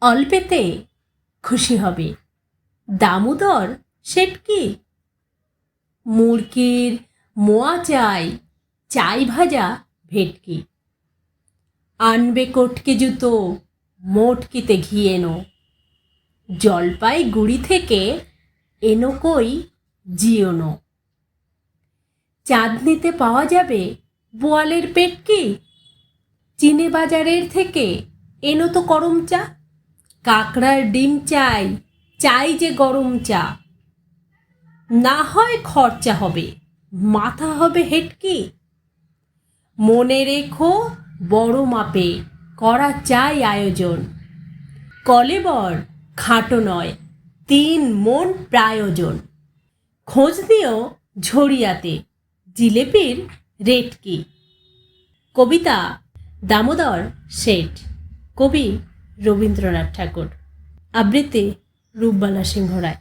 অল্পেতে খুশি হবে। দামোদর সেট কি? মুরগির মোয়া চাই চাই ভাজা ভেটকি। আনবে কটকে জুতো, মোটকিতে ঘি এনো। জলপাই গুড়ি থেকে এনো কই জিওনো চাঁদনিতে পাওয়া যাবে বোয়ালের পেটকি? চিনে বাজারের থেকে এনো তো গরম চা কাকড়ার ডিম চাই চাই যে গরম চা। না হয় খরচা হবে, মাথা হবে হেটকি। মনে রেখো, বড় মাপে করা চাই আয়োজন। কলেবর খাটো নয়, তিন মন প্রায়োজন। খোঁজ দিও ঝরিয়াতে, জিলেপির রেট কি কবিতা দামোদর শেঠ। কবি রবীন্দ্রনাথ ঠাকুর। আবৃত্তি রূপবালা সিংহ রায়।